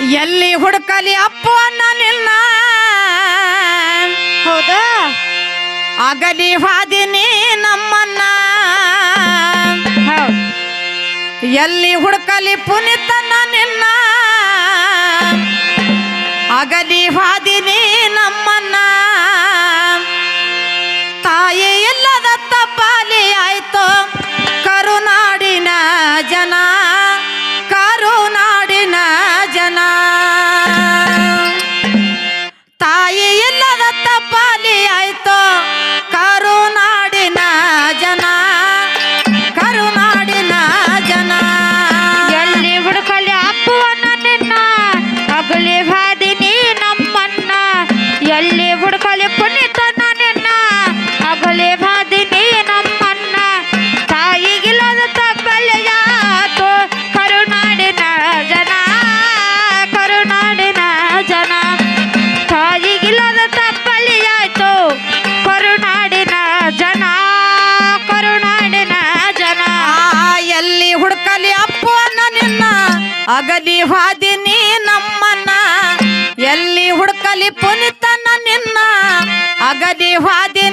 ಎಲ್ಲಿ ಹುಡುಕಲಿ ಅಪ್ಪ ನಿನ್ನ? ಹೌದಾ? ಅಗಲಿ ಹಾದಿನಿ ನಮ್ಮನ್ನ. ಎಲ್ಲಿ ಹುಡುಕಲಿ ಪುನೀತನ ನಿಲ್ಲ ಅಗಲಿ ಹಾದಿ ಅಗದಿ ಹಾದಿ ನೀ ನಮ್ಮನ್ನ ಎಲ್ಲಿ ಹುಡುಕಲಿ ಪುನಿತನ ನಿನ್ನ. ಅಗದಿ ಹಾದಿ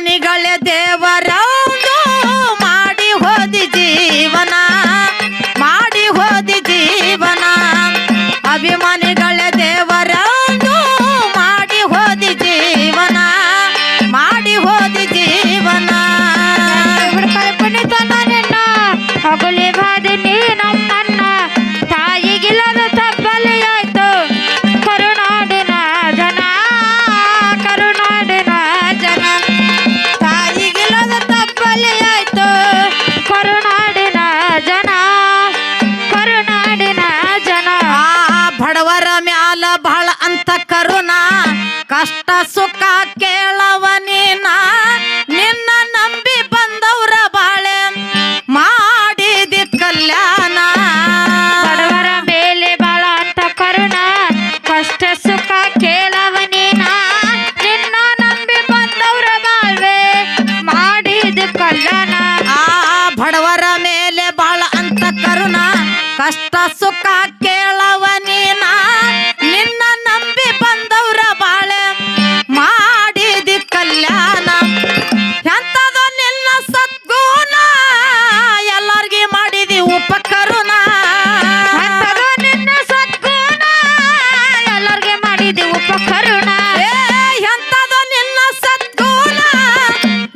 ಜ್ಞಾನಿಗಳೇ ದೇವರ ಮಾಡಿ ಹೋದಿ ಜೀವನ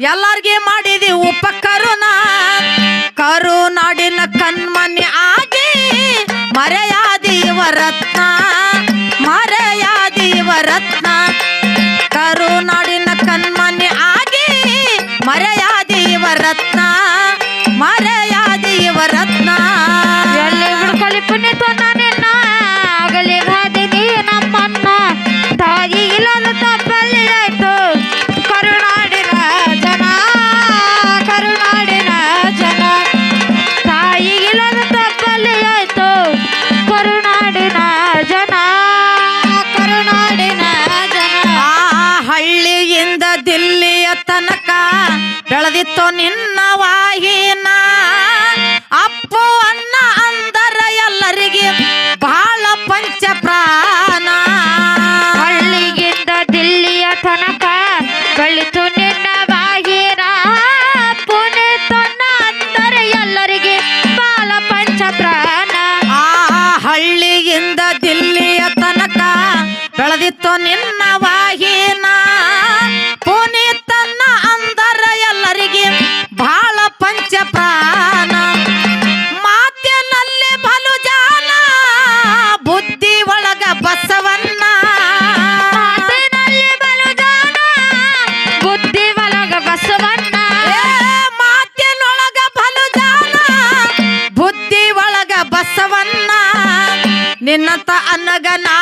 ಎಲ್ಲಾರ್ಗೆ ಮಾಡಿದಿ ಉಪ ಕರುಣ. ಕರುನಾಡಿನ ಕಣ್ಮನಿ ಆಗಿ ಮರೆಯಾದಿ ರತ್ನ. ಮರೆಯಾದಿ ರತ್ನ. ಕರುನಾಡಿನ ಕಣ್ಮನಿ ಆಗಿ ಮರೆಯಾದಿ ರತ್ನ. ಮರೆಯಾದಿ ರತ್ನ. ಕಳೆದಿತ್ತು ನಿನ್ನ ವಾಹಿನ. ಅಪ್ಪು ಅನ್ನ ಅಂದರ ಎಲ್ಲರಿಗೆ ಬಹಳ ಪಂಚ ಪ್ರಾಣ ಹಳ್ಳಿಗಿಂತ ದಿಲ್ಲಿಯ ತನಕ ಕಳಿತು ನಿನ್ನ ವಾಹಿನ. ಪುನೀತನ್ನ ಅಂದರ ಎಲ್ಲರಿಗೆ ಬಾಲ ಪಂಚ ಪ್ರಾಣ ಆ ಹಳ್ಳಿಯಿಂದ ದಿಲ್ಲಿಯ ತನಕ ಬೆಳೆದಿತ್ತು ನಿನ್ನ అనగనా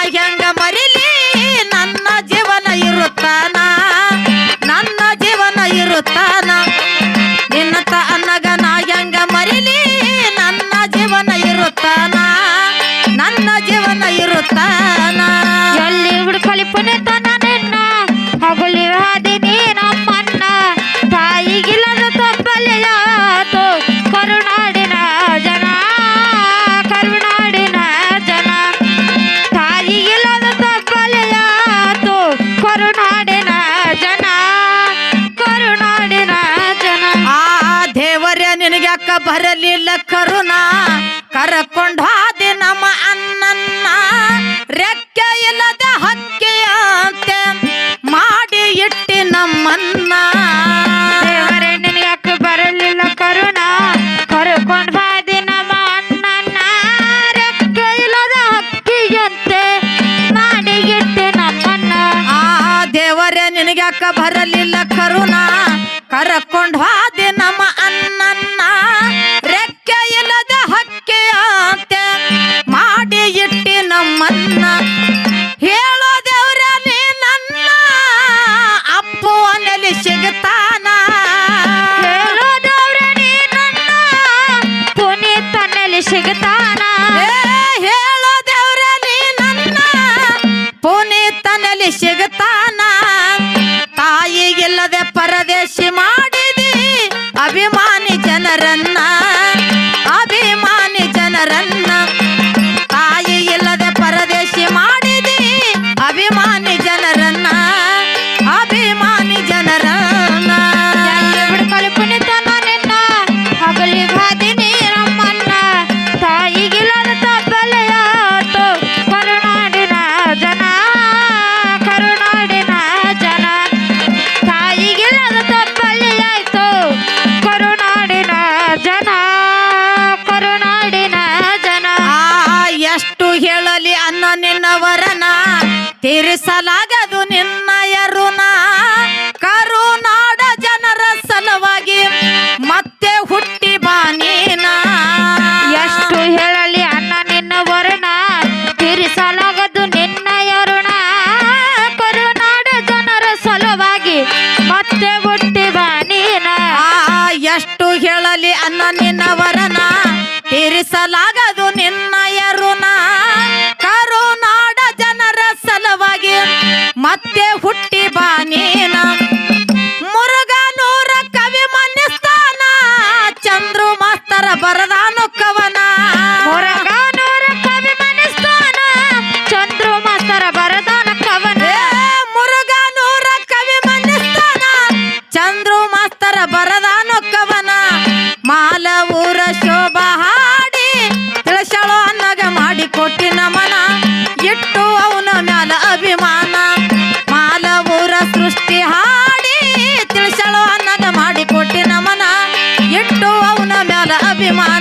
ಬರಲಿಲ್ಲ ಕರುಣಾ ಕರಕೊಂಡ ತೀರಿಸಲಾಗದು ನಿನ್ನ ಋಣ ಕರುನಾಡ ಜನರ ಸಲುವಾಗಿ ಮತ್ತೆ ಹುಟ್ಟಿ ಬಾನೀನ ಎಷ್ಟು ಹೇಳಲಿ ಅಣ್ಣ ನಿನ್ನ ವರ್ಣ ತೀರಿಸಲಾಗದು ನಿನ್ನ ಋಣ ಕರುನಾಡ ಜನರ ಸಲುವಾಗಿ ಮತ್ತೆ ಹುಟ್ಟಿ ಬಾನೀನ ಎಷ್ಟು ಹೇಳಲಿ ಅಣ್ಣ ನಿನ್ನ ವರ್ಣ ತೀರಿಸಲಾಗ ಇಟ್ಟು ಅವನ ಮ್ಯಾಲ ಅಭಿಮಾನ. ಮಾಲ ಸೃಷ್ಟಿ ಹಾಡಿ ತಿಳಿಸಳು ಅನ್ನದ ಮಾಡಿ ಕೊಟ್ಟಿ ನಮನ ಇಟ್ಟು ಅವನ ಮ್ಯಾಲ ಅಭಿಮಾನ.